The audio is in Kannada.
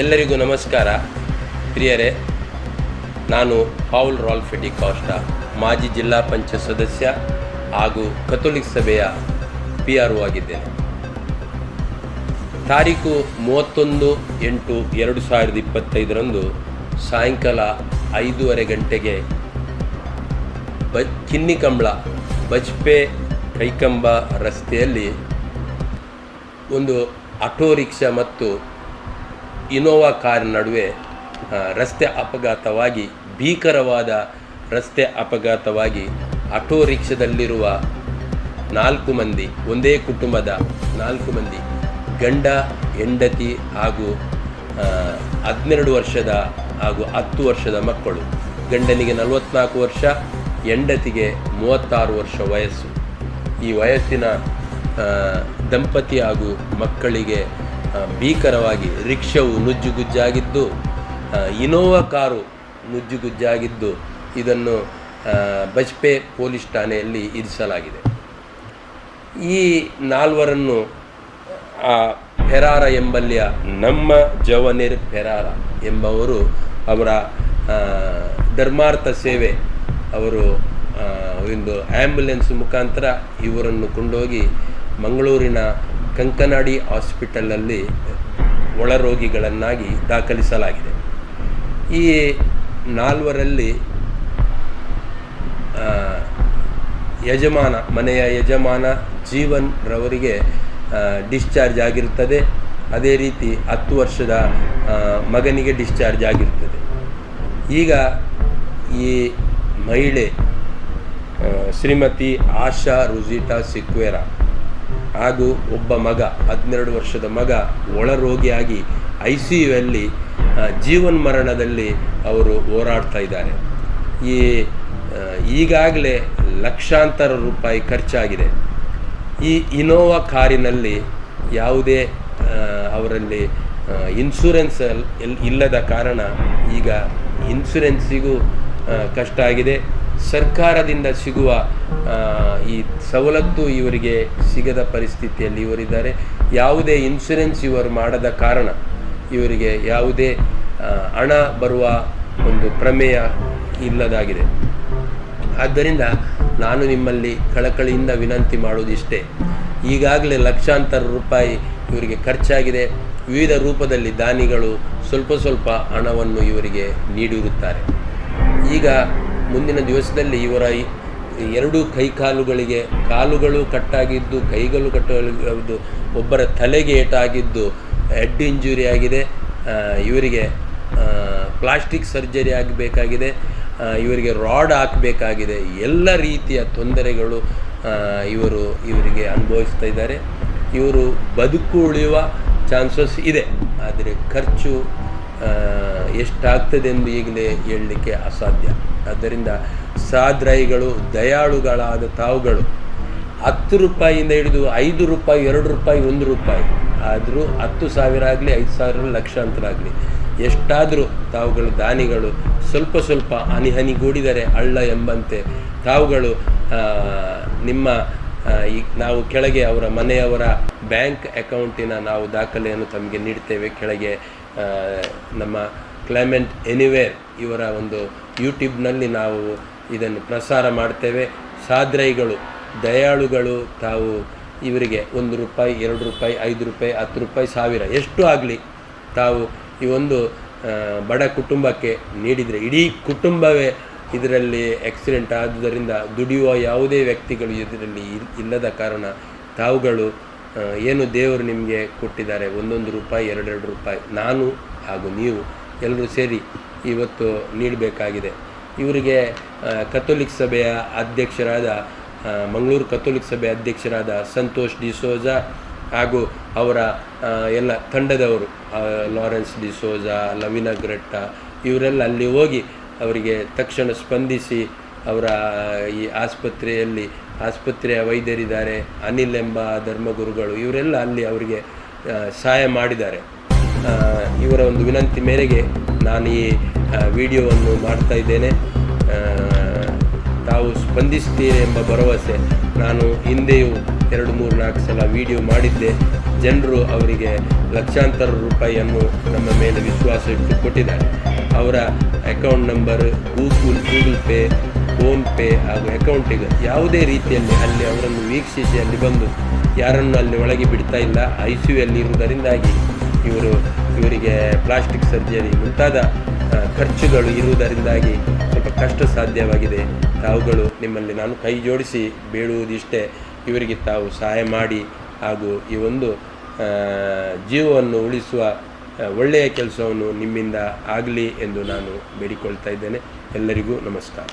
ಎಲ್ಲರಿಗೂ ನಮಸ್ಕಾರ. ಪ್ರಿಯರೇ, ನಾನು ಪೌಲ್ ರಾಲ್ಫೆಡಿ ಕಾಸ್ಟ, ಮಾಜಿ ಜಿಲ್ಲಾ ಪಂಚಾಯತ್ ಸದಸ್ಯ ಹಾಗೂ ಕಥೋಲಿಕ್ ಸಭೆಯ ಪಿ ಆರ್ ಒ ಆಗಿದ್ದೇನೆ. ತಾರೀಕು ಮೂವತ್ತೊಂದು ಎಂಟು ಎರಡು ಸಾವಿರದ ಇಪ್ಪತ್ತೈದರಂದು ಸಾಯಂಕಾಲ ಐದೂವರೆ ಗಂಟೆಗೆ ಬ ಕಿನ್ನಿಕಂಬಳ ಬಜ್ಪೆ ಕೈಕಂಬ ರಸ್ತೆಯಲ್ಲಿ ಒಂದು ಆಟೋ ರಿಕ್ಷಾ ಮತ್ತು ಇನೋವಾ ಕಾರ್ ನಡುವೆ ರಸ್ತೆ ಅಪಘಾತವಾಗಿ, ಭೀಕರವಾದ ರಸ್ತೆ ಅಪಘಾತವಾಗಿ ಆಟೋ ರಿಕ್ಷಾದಲ್ಲಿರುವ ನಾಲ್ಕು ಮಂದಿ, ಒಂದೇ ಕುಟುಂಬದ ನಾಲ್ಕು ಮಂದಿ, ಗಂಡ, ಹೆಂಡತಿ ಹಾಗೂ ಹದಿನೆರಡು ವರ್ಷದ ಹಾಗೂ ಹತ್ತು ವರ್ಷದ ಮಕ್ಕಳು. ಗಂಡನಿಗೆ ನಲವತ್ನಾಲ್ಕು ವರ್ಷ, ಹೆಂಡತಿಗೆ ಮೂವತ್ತಾರು ವರ್ಷ ವಯಸ್ಸು. ಈ ವಯಸ್ಸಿನ ದಂಪತಿ ಹಾಗೂ ಮಕ್ಕಳಿಗೆ ಭೀಕರವಾಗಿ ರಿಕ್ಷವು ನುಜ್ಜುಗುಜ್ಜಾಗಿದ್ದು ಇನೋವಾ ಕಾರು ನುಜ್ಜುಗುಜ್ಜಾಗಿದ್ದು ಇದನ್ನು ಬಜ್ಪೆ ಪೊಲೀಸ್ ಠಾಣೆಯಲ್ಲಿ ಇರಿಸಲಾಗಿದೆ. ಈ ನಾಲ್ವರನ್ನು, ಆ, ಫೆರಾರ ಎಂಬಲ್ಲಿಯ ನಮ್ಮ ಜವನಿರ್ ಫೆರಾರ ಎಂಬವರು ಅವರ ಧರ್ಮಾರ್ಥ ಸೇವೆ ಅವರು ಒಂದು ಆ್ಯಂಬುಲೆನ್ಸ್ ಮುಖಾಂತರ ಇವರನ್ನು ಕೊಂಡೋಗಿ ಮಂಗಳೂರಿನ ಕಂಕನಾಡಿ ಹಾಸ್ಪಿಟಲಲ್ಲಿ ಒಳರೋಗಿಗಳನ್ನಾಗಿ ದಾಖಲಿಸಲಾಗಿದೆ. ಈ ನಾಲ್ವರಲ್ಲಿ ಯಜಮಾನ, ಮನೆಯ ಯಜಮಾನ ಜೀವನ್ ರವರಿಗೆ ಡಿಸ್ಚಾರ್ಜ್ ಆಗಿರುತ್ತದೆ. ಅದೇ ರೀತಿ ಹತ್ತು ವರ್ಷದ ಮಗನಿಗೆ ಡಿಸ್ಚಾರ್ಜ್ ಆಗಿರುತ್ತದೆ. ಈಗ ಈ ಮಹಿಳೆ ಶ್ರೀಮತಿ ಆಶಾ ರುಜಿಟಾ ಸಿಕ್ವೇರಾ ಹಾಗೂ ಒಬ್ಬ ಮಗ, ಹದಿನೆರಡು ವರ್ಷದ ಮಗ ಒಳರೋಗಿಯಾಗಿ ಐ ಸಿ ಯುವಲ್ಲಿ ಜೀವನ್ ಮರಣದಲ್ಲಿ ಅವರು ಹೋರಾಡ್ತಾ ಇದ್ದಾರೆ. ಈ ಈಗಾಗಲೇ ಲಕ್ಷಾಂತರ ರೂಪಾಯಿ ಖರ್ಚಾಗಿದೆ. ಈ ಇನೋವಾ ಕಾರಿನಲ್ಲಿ ಯಾವುದೇ ಅವರಲ್ಲಿ ಇನ್ಸೂರೆನ್ಸ್ ಇಲ್ಲದ ಕಾರಣ ಈಗ ಇನ್ಶೂರೆನ್ಸಿಗೂ ಕಷ್ಟ ಆಗಿದೆ. ಸರ್ಕಾರದಿಂದ ಸಿಗುವ ಈ ಸವಲತ್ತು ಇವರಿಗೆ ಸಿಗದ ಪರಿಸ್ಥಿತಿಯಲ್ಲಿ ಇವರಿದ್ದಾರೆ. ಯಾವುದೇ ಇನ್ಶೂರೆನ್ಸ್ ಇವರು ಮಾಡದ ಕಾರಣ ಇವರಿಗೆ ಯಾವುದೇ ಹಣ ಬರುವ ಒಂದು ಪ್ರಮೇಯ ಇಲ್ಲದಾಗಿದೆ. ಆದ್ದರಿಂದ ನಾನು ನಿಮ್ಮಲ್ಲಿ ಕಳಕಳಿಯಿಂದ ವಿನಂತಿ ಮಾಡುವುದಿಷ್ಟೇ. ಈಗಾಗಲೇ ಲಕ್ಷಾಂತರ ರೂಪಾಯಿ ಇವರಿಗೆ ಖರ್ಚಾಗಿದೆ. ವಿವಿಧ ರೂಪದಲ್ಲಿ ದಾನಿಗಳು ಸ್ವಲ್ಪ ಸ್ವಲ್ಪ ಹಣವನ್ನು ಇವರಿಗೆ ನೀಡಿರುತ್ತಾರೆ. ಈಗ ಮುಂದಿನ ದಿವಸದಲ್ಲಿ ಇವರ ಎರಡು ಕೈಕಾಲುಗಳಿಗೆ ಕಾಲುಗಳು ಕಟ್ಟಾಗಿದ್ದು, ಕೈಗಳು ಕಟ್ಟಾಗಿದ್ದು ಒಬ್ಬರ ತಲೆಗೆ ಏಟಾಗಿದ್ದು ಹೆಡ್ ಇಂಜುರಿ ಆಗಿದೆ. ಇವರಿಗೆ ಪ್ಲಾಸ್ಟಿಕ್ ಸರ್ಜರಿ ಆಗಬೇಕಾಗಿದೆ. ಇವರಿಗೆ ರಾಡ್ ಹಾಕಬೇಕಾಗಿದೆ. ಎಲ್ಲ ರೀತಿಯ ತೊಂದರೆಗಳು ಇವರು ಇವರಿಗೆ ಅನುಭವಿಸ್ತಾ ಇದ್ದಾರೆ. ಇವರು ಬದುಕು ಉಳಿಯುವ ಚಾನ್ಸಸ್ ಇದೆ. ಆದರೆ ಖರ್ಚು ಎಷ್ಟಾಗ್ತದೆ ಎಂದು ಈಗಲೇ ಹೇಳಲಿಕ್ಕೆ ಅಸಾಧ್ಯ. ಆದ್ದರಿಂದ ಸಾದ್ರಾಯಿಗಳು, ದಯಾಳುಗಳಾದ ತಾವುಗಳು ಹತ್ತು ರೂಪಾಯಿಯಿಂದ ಹಿಡಿದು ಐದು ರೂಪಾಯಿ, ಎರಡು ರೂಪಾಯಿ, ಒಂದು ರೂಪಾಯಿ. ಆದರೂ ಹತ್ತು ಸಾವಿರ ಆಗಲಿ, ಐದು ಸಾವಿರ ಲಕ್ಷಾಂತರ ಆಗಲಿ ಎಷ್ಟಾದರೂ ತಾವುಗಳು ದಾನಿಗಳು, ಸ್ವಲ್ಪ ಸ್ವಲ್ಪ ಹನಿ ಹನಿಗೂಡಿದರೆ ಅಳ್ಳ ಎಂಬಂತೆ ತಾವುಗಳು ನಿಮ್ಮ ಈ ನಾವು ಕೆಳಗೆ ಅವರ ಮನೆಯವರ ಬ್ಯಾಂಕ್ ಅಕೌಂಟಿನ ನಾವು ದಾಖಲೆಯನ್ನು ತಮಗೆ ನೀಡ್ತೇವೆ. ಕೆಳಗೆ ನಮ್ಮ ಕ್ಲೈಮೆಂಟ್ ಎನಿವೇರ್ ಇವರ ಒಂದು ಯೂಟ್ಯೂಬ್ನಲ್ಲಿ ನಾವು ಇದನ್ನು ಪ್ರಸಾರ ಮಾಡ್ತೇವೆ. ಸಾದ್ರೈಗಳು, ದಯಾಳುಗಳು ತಾವು ಇವರಿಗೆ ಒಂದು ರೂಪಾಯಿ, ಎರಡು ರೂಪಾಯಿ, ಐದು ರೂಪಾಯಿ, ಹತ್ತು ರೂಪಾಯಿ, ಸಾವಿರ ಎಷ್ಟು ಆಗಲಿ ತಾವು ಈ ಒಂದು ಬಡ ಕುಟುಂಬಕ್ಕೆ ನೀಡಿದರೆ ಇಡೀ ಕುಟುಂಬವೇ ಇದರಲ್ಲಿ ಆಕ್ಸಿಡೆಂಟ್ ಆದುದರಿಂದ ದುಡಿಯುವ ಯಾವುದೇ ವ್ಯಕ್ತಿಗಳು ಇದರಲ್ಲಿ ಇಲ್- ಇಲ್ಲದ ಕಾರಣ ತಾವುಗಳು ಏನು ದೇವರು ನಿಮಗೆ ಕೊಟ್ಟಿದ್ದಾರೆ? ಒಂದೊಂದು ರೂಪಾಯಿ, ಎರಡೆರಡು ರೂಪಾಯಿ. ನಾನು ಹಾಗೂ ನೀವು ಎಲ್ಲರೂ ಸೇರಿ ಇವತ್ತು ನೀಡಬೇಕಾಗಿದೆ. ಇವರಿಗೆ ಕಥೋಲಿಕ್ ಸಭೆಯ ಅಧ್ಯಕ್ಷರಾದ ಮಂಗಳೂರು ಕಥೋಲಿಕ್ ಸಭೆ ಅಧ್ಯಕ್ಷರಾದ ಸಂತೋಷ್ ಡಿಸೋಜಾ ಹಾಗೂ ಅವರ ಎಲ್ಲ ತಂಡದವರು ಲಾರೆನ್ಸ್ ಡಿಸೋಜಾ ಲವಿನಾ ಗ್ರೆಟ್ಟ, ಇವರೆಲ್ಲ ಅಲ್ಲಿ ಹೋಗಿ ಅವರಿಗೆ ತಕ್ಷಣ ಸ್ಪಂದಿಸಿ ಅವರ ಈ ಆಸ್ಪತ್ರೆಯಲ್ಲಿ ಆಸ್ಪತ್ರೆಯ ವೈದ್ಯರಿದ್ದಾರೆ, ಅನಿಲ್ ಎಂಬ ಧರ್ಮಗುರುಗಳು, ಇವರೆಲ್ಲ ಅಲ್ಲಿ ಅವರಿಗೆ ಸಹಾಯ ಮಾಡಿದ್ದಾರೆ. ಇವರ ಒಂದು ವಿನಂತಿ ಮೇರೆಗೆ ನಾನು ಈ ವಿಡಿಯೋವನ್ನು ಮಾಡ್ತಾ ಇದ್ದೇನೆ. ತಾವು ಸ್ಪಂದಿಸ್ತೀರಿ ಎಂಬ ಭರವಸೆ ನಾನು ಹಿಂದೆಯೂ ಎರಡು ಮೂರು ನಾಲ್ಕು ಸಲ ವಿಡಿಯೋ ಮಾಡಿದ್ದೆ. ಜನರು ಅವರಿಗೆ ಲಕ್ಷಾಂತರ ರೂಪಾಯಿಯನ್ನು ನಮ್ಮ ಮೇಲೆ ವಿಶ್ವಾಸ ಇಟ್ಟು ಕೊಟ್ಟಿದ್ದಾರೆ ಅವರ account number Google Google pay PhonePe ಹಾಗೂ ಅಕೌಂಟಿಗೆ ಯಾವುದೇ ರೀತಿಯಲ್ಲಿ ಅಲ್ಲಿ ಅವರನ್ನು ವೀಕ್ಷಿಸಿ ಅಲ್ಲಿ ಬಂದು ಯಾರನ್ನು ಅಲ್ಲಿ ಒಳಗೆ ಬಿಡ್ತಾ ಇಲ್ಲ ಐ ಸಿ ಯು ಅಲ್ಲಿ ಇರುವುದರಿಂದಾಗಿ ಇವರು, ಇವರಿಗೆ ಪ್ಲಾಸ್ಟಿಕ್ ಸರ್ಜರಿ ಮುಂತಾದ ಖರ್ಚುಗಳು ಇರುವುದರಿಂದಾಗಿ ಸ್ವಲ್ಪ ಕಷ್ಟ ಸಾಧ್ಯವಾಗಿದೆ. ತಾವುಗಳು ನಿಮ್ಮಲ್ಲಿ ನಾನು ಕೈ ಜೋಡಿಸಿ ಬೀಳುವುದಿಷ್ಟೇ ಇವರಿಗೆ ತಾವು ಸಹಾಯ ಮಾಡಿ ಹಾಗೂ ಈ ಒಂದು ಜೀವವನ್ನು ಉಳಿಸುವ ಒಳ್ಳೆಯ ಕೆಲಸವನ್ನು ನಿಮ್ಮಿಂದ ಆಗಲಿ ಎಂದು ನಾನು ಬೇಡಿಕೊಳ್ತಾ ಇದ್ದೇನೆ. ಎಲ್ಲರಿಗೂ ನಮಸ್ಕಾರ.